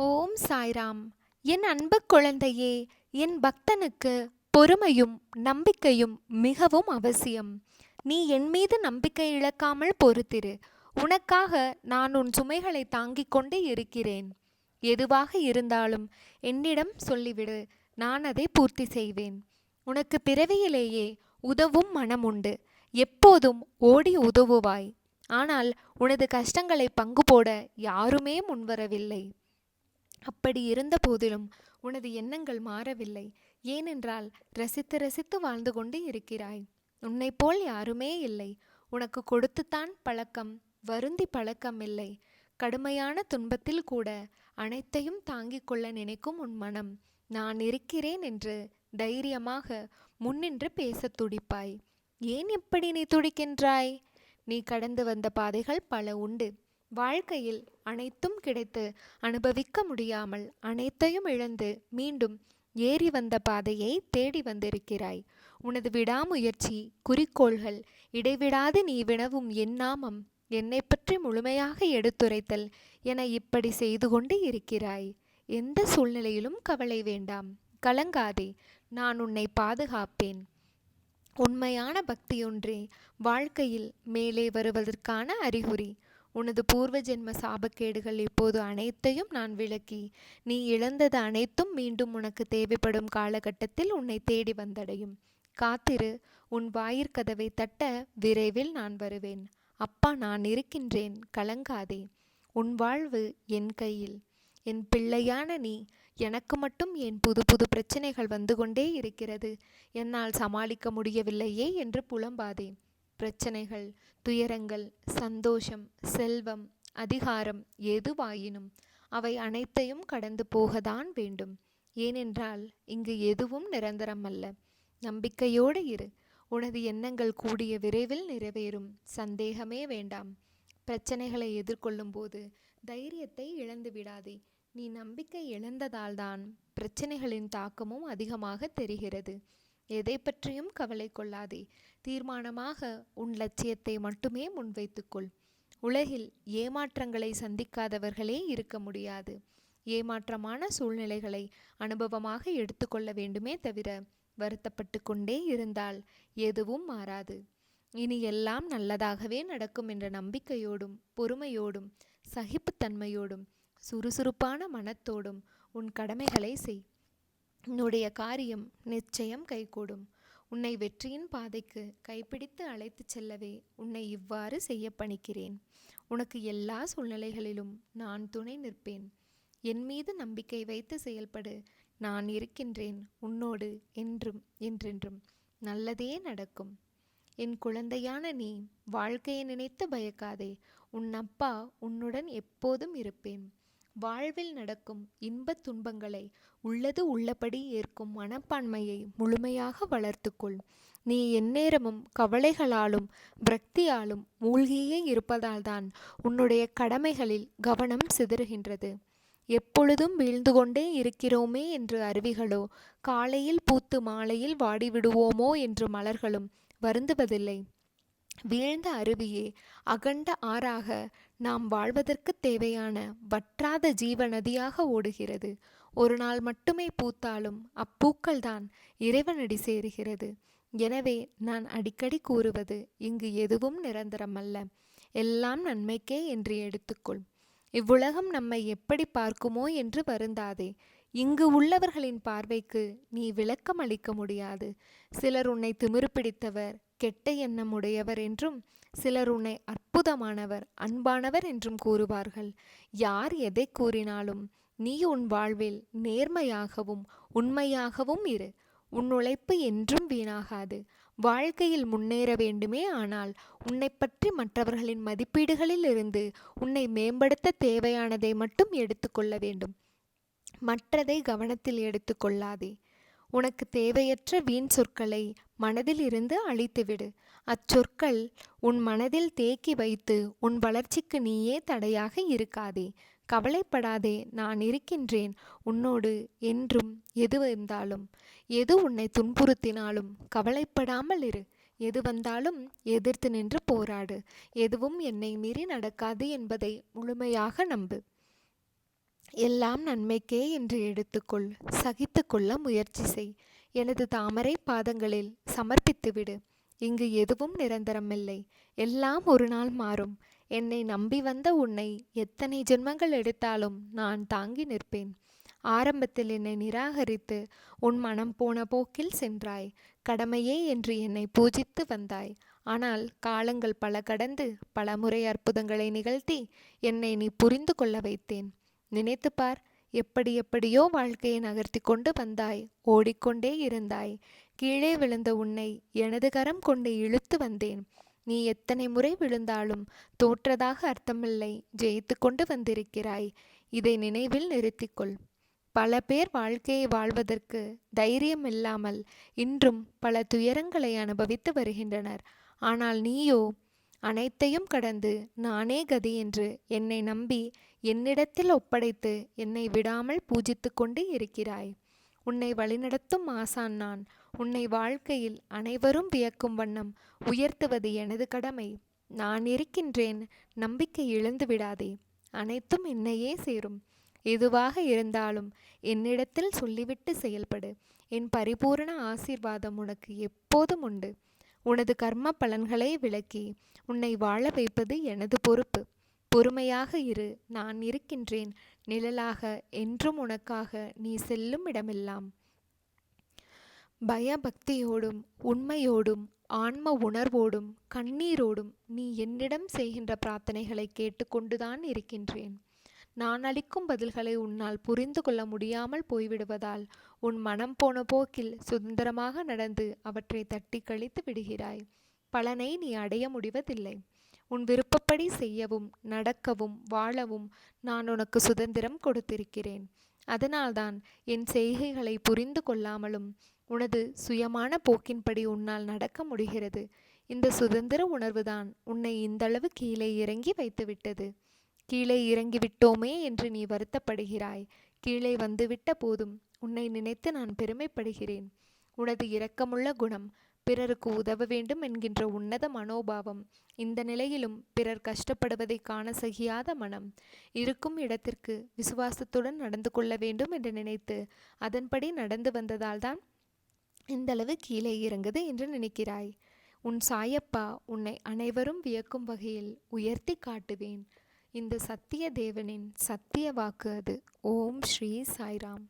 ஓம் சாய்ராம். என் அன்பு குழந்தையே என் பக்தனுக்கு பொறுமையும் நம்பிக்கையும் மிகவும் அவசியம். நீ என் மீது நம்பிக்கை இழக்காமல் பொறுத்திரு. உனக்காக நான் உன் சுமைகளை தாங்கிக் கொண்டே இருக்கிறேன். எதுவாக இருந்தாலும் என்னிடம் சொல்லிவிடு. நான் அதை பூர்த்தி செய்வேன். உனக்கு பிறவியிலேயே உதவும் மனம் உண்டு. எப்போதும் ஓடி உதவுவாய். ஆனால் உனது கஷ்டங்களை பங்கு போட யாருமே முன்வரவில்லை. அப்படி இருந்த போதிலும் உனது எண்ணங்கள் மாறவில்லை. ஏனென்றால் ரசித்து ரசித்து வாழ்ந்து கொண்டு இருக்கிறாய். உன்னை போல் யாருமே இல்லை. உனக்கு கொடுத்துத்தான் பழக்கம் வருந்தி பழக்கம் இல்லை. கடுமையான துன்பத்தில் கூட அனைத்தையும் தாங்கிக் கொள்ள நினைக்கும் உன் மனம் நான் இருக்கிறேன் என்று தைரியமாக முன்னின்று பேசத் துடிப்பாய். ஏன் இப்படி நீ துடிக்கின்றாய்? நீ கடந்து வந்த பாதைகள் பல உண்டு. வாழ்க்கையில் அனைத்தும் கிடைத்து அனுபவிக்க முடியாமல் அனைத்தையும் இழந்து மீண்டும் ஏறி வந்த பாதையை தேடி வந்திருக்கிறாய். உனது விடாமுயற்சி குறிக்கோள்கள் இடைவிடாது நீ வினவும் என்னாமம் என்னை பற்றி முழுமையாக எடுத்துரைத்தல் என இப்படி செய்து கொண்டு இருக்கிறாய். எந்த சூழ்நிலையிலும் கவலை வேண்டாம். கலங்காதே நான் உன்னை பாதுகாப்பேன். உண்மையான பக்தியொன்றே வாழ்க்கையில் மேலே வருவதற்கான அறிகுறி. உனது பூர்வ ஜென்ம சாபக்கேடுகள் இப்போது அனைத்தையும் நான் விளக்கி நீ இழந்தது அனைத்தும் மீண்டும் உனக்கு தேவைப்படும் காலகட்டத்தில் உன்னை தேடி வந்தடையும். காத்திரு உன் வாயிற்கதவை தட்ட விரைவில் நான் வருவேன். அப்பா நான் இருக்கின்றேன். கலங்காதே. உன் வாழ்வு என் கையில். என் பிள்ளையான நீ எனக்கு மட்டும் ஏன் புது புது பிரச்சனைகள் வந்து கொண்டே இருக்கிறது? என்னால் சமாளிக்க முடியவில்லையே என்று புலம்பாதே. பிரச்சனைகள் துயரங்கள் சந்தோஷம் செல்வம் அதிகாரம் எதுவாயினும் அவை அனைத்தையும் கடந்து போகத்தான் வேண்டும். ஏனென்றால் இங்கு எதுவும் நிரந்தரம் அல்ல. நம்பிக்கையோடு இரு. உனது எண்ணங்கள் கூடிய விரைவில் நிறைவேறும். சந்தேகமே வேண்டாம். பிரச்சனைகளை எதிர்கொள்ளும் போது தைரியத்தை இழந்து விடாதே. நீ நம்பிக்கை இழந்ததால்தான் பிரச்சனைகளின் தாக்கமும் அதிகமாக தெரிகிறது. எதை பற்றியும் கவலை கொள்ளாதே. தீர்மானமாக உன் லட்சியத்தை மட்டுமே முன்வைத்துக்கொள். உலகில் ஏமாற்றங்களை சந்திக்காதவர்களே இருக்க முடியாது. ஏமாற்றமான சூழ்நிலைகளை அனுபவமாக எடுத்துக்கொள்ள வேண்டுமே தவிர வருத்தப்பட்டு கொண்டே இருந்தால் எதுவும் மாறாது. இனி எல்லாம் நல்லதாகவே நடக்கும் என்ற நம்பிக்கையோடும் பொறுமையோடும் சகிப்புத்தன்மையோடும் சுறுசுறுப்பான மனத்தோடும் உன் கடமைகளை செய். உன்னுடைய காரியம் நிச்சயம் கைகூடும். உன்னை வெற்றியின் பாதைக்கு கைப்பிடித்து அழைத்துச் செல்லவே உன்னை இவ்வாறு செய்ய பணிக்கிறேன். உனக்கு எல்லா சூழ்நிலைகளிலும் நான் துணை நிற்பேன். என் மீது நம்பிக்கை வைத்து செயல்படு. நான் இருக்கின்றேன் உன்னோடு என்றும் என்றென்றும். நல்லதே நடக்கும். என் குழந்தையான நீ வாழ்க்கையை நினைத்து பயக்காதே. உன் அப்பா உன்னுடன் எப்போதும் இருப்பேன். வாழ்வில் நடக்கும் இன்பத் துன்பங்களை உள்ளது உள்ளபடி ஏற்கும் மனப்பான்மையை முழுமையாக வளர்த்துக்கொள். நீ எந்நேரமும் கவலைகளாலும் பிரக்தியாலும் மூழ்கியே இருப்பதால்தான் உன்னுடைய கடமைகளில் கவனம் சிதறுகின்றது. எப்பொழுதும் வீழ்ந்து கொண்டே இருக்கிறோமே என்று அருவிகளோ காலையில் பூத்து மாலையில் வாடிவிடுவோமோ என்று மலர்களும் வருந்துவதில்லை. வீழ்ந்த அருவியே அகண்ட ஆறாக நாம் வாழ்வதற்கு தேவையான வற்றாத ஜீவ நதியாக ஓடுகிறது. ஒரு நாள் மட்டுமே பூத்தாலும் அப்பூக்கள்தான் இறைவனடி சேருகிறது. எனவே நான் அடிக்கடி கூறுவது இங்கு எதுவும் நிரந்தரமல்ல. எல்லாம் நன்மைக்கே என்று எடுத்துக்கொள். இவ்வுலகம் நம்மை எப்படி பார்க்குமோ என்று வருந்தாதே. இங்கு உள்ளவர்களின் பார்வைக்கு நீ விளக்கம் அளிக்க முடியாது. சிலர் உன்னை திமிரு பிடித்தவர் கெட்ட எண்ணம் உடையவர் என்றும் சிலர் உன்னை அற்புதமானவர் அன்பானவர் என்றும் கூறுவார்கள். யார் எதை கூறினாலும் நீ உன் வாழ்வில் நேர்மையாகவும் உண்மையாகவும் இரு. உன் உழைப்பு என்றும் வீணாகாது. வாழ்க்கையில் முன்னேற வேண்டுமே ஆனால் உன்னை பற்றி மற்றவர்களின் மதிப்பீடுகளில் இருந்து உன்னை மேம்படுத்த தேவையானதை மட்டும் எடுத்துக்கொள்ள வேண்டும். மற்றதை கவனத்தில் எடுத்துக்கொள்ளாதே. உனக்கு தேவையற்ற வீண் சொற்களை மனதில் இருந்து அழித்துவிடு. அச்சொற்கள் உன் மனதில் தேக்கி வைத்து உன் வளர்ச்சிக்கு நீயே தடையாக இருக்காதே. கவலைப்படாதே நான் இருக்கின்றேன். உன்னோடு என்றும் எது வந்தாலும் எது உன்னை துன்புறுத்தினாலும் கவலைப்படாமல் இரு. எது வந்தாலும் எதிர்த்து நின்று போராடு. எதுவும் என்னை மீறி நடக்காது என்பதை முழுமையாக நம்பு. எல்லாம் நன்மைக்கே என்று எடுத்துக்கொள் சகித்துக்கொள்ள முயற்சி செய். எனது தாமரை பாதங்களில் சமர்ப்பித்துவிடு. இங்கு எதுவும் நிரந்தரமில்லை. எல்லாம் ஒரு நாள் மாறும். என்னை நம்பி வந்த உன்னை எத்தனை ஜென்மங்கள் எடுத்தாலும் நான் தாங்கி நிற்பேன். ஆரம்பத்தில் என்னை நிராகரித்து உன் மனம் போன போக்கில் சென்றாய். கடமையே என்று என்னை பூஜித்து வந்தாய். ஆனால் காலங்கள் பல கடந்து பல முறை அற்புதங்களை நிகழ்த்தி என்னை நீ புரிந்து கொள்ள வைத்தேன். நினைத்து பார் எப்படி எப்படியோ வாழ்க்கையை நகர்த்தி கொண்டு வந்தாய் ஓடிக்கொண்டே இருந்தாய். கீழே விழுந்த உன்னை எனது கரம் கொண்டு இழுத்து வந்தேன். நீ எத்தனை முறை விழுந்தாலும் தோற்றதாக அர்த்தமில்லை ஜெயித்து கொண்டு வந்திருக்கிறாய். இதை நினைவில் நிறுத்திக்கொள் பல பேர் வாழ்க்கையை வாழ்வதற்கு தைரியம் இல்லாமல் இன்றும் பல துயரங்களை அனுபவித்து வருகின்றனர். ஆனால் நீயோ அனைத்தையும் கடந்து நானே கதி என்று என்னை நம்பி என்னிடத்தில் ஒப்படைத்து என்னை விடாமல் பூஜித்து கொண்டு இருக்கிறாய். உன்னை வழிநடத்தும் ஆசான் நான். உன்னை வாழ்க்கையில் அனைவரும் வியக்கும் வண்ணம் உயர்த்துவது எனது கடமை. நான் இருக்கின்றேன் நம்பிக்கை இழந்து விடாதே. அனைத்தும் என்னையே சேரும். எதுவாக இருந்தாலும் என்னிடத்தில் சொல்லிவிட்டு செயல்படு. என் பரிபூரண ஆசீர்வாதம் உனக்கு எப்போதும் உண்டு. உனது கர்ம பலன்களை விளக்கி உன்னை வாழ வைப்பது எனது பொறுப்பு. பொறுமையாக இரு நான் இருக்கின்றேன். நிழலாக என்றும் உனக்காக நீ செல்லும் இடமெல்லாம். பயபக்தியோடும் உண்மையோடும் ஆன்ம உணர்வோடும் கண்ணீரோடும் நீ என்னிடம் செய்கின்ற பிரார்த்தனைகளை கேட்டுக்கொண்டுதான் இருக்கின்றேன். நான் அளிக்கும் பதில்களை உன்னால் புரிந்து கொள்ள முடியாமல் போய்விடுவதால் உன் மனம் போன போக்கில் சுதந்திரமாக நடந்து அவற்றை தட்டி கழித்து விடுகிறாய். பலனை நீ அடைய முடிவதில்லை. உன் விருப்பப்படி செய்யவும் நடக்கவும் வாழவும் நான் உனக்கு சுதந்திரம் கொடுத்திருக்கிறேன். அதனால்தான் என் செய்கைகளை புரிந்து கொள்ளாமலும் உனது சுயமான போக்கின்படி உன்னால் நடக்க முடிகிறது. இந்த சுதந்திர உணர்வுதான் உன்னை இந்தளவு கீழே இறங்கி வைத்துவிட்டது. கீழே இறங்கி விட்டோமே என்று நீ வருத்தப்படுகிறாய். கீழே வந்துவிட்ட போதும் உன்னை நினைத்து நான் பெருமைப்படுகிறேன். உனது இரக்கமுள்ள குணம் பிறருக்கு உதவ வேண்டும் என்கின்ற உன்னத மனோபாவம். இந்த நிலையிலும் பிறர் கஷ்டப்படுவதை காண சகியாத மனம். இருக்கும் இடத்திற்கு விசுவாசத்துடன் நடந்து கொள்ள வேண்டும் என்று நினைத்து அதன்படி நடந்து வந்ததால்தான் இந்தளவு கீழே இறங்குது என்று நினைக்கிறாய். உன் சாயப்பா உன்னை அனைவரும் வியக்கும் வகையில் உயர்த்தி காட்டுவேன். இந்த சத்திய தேவனின் சத்திய வாக்கு அது. ஓம் ஸ்ரீ சாய்ராம்.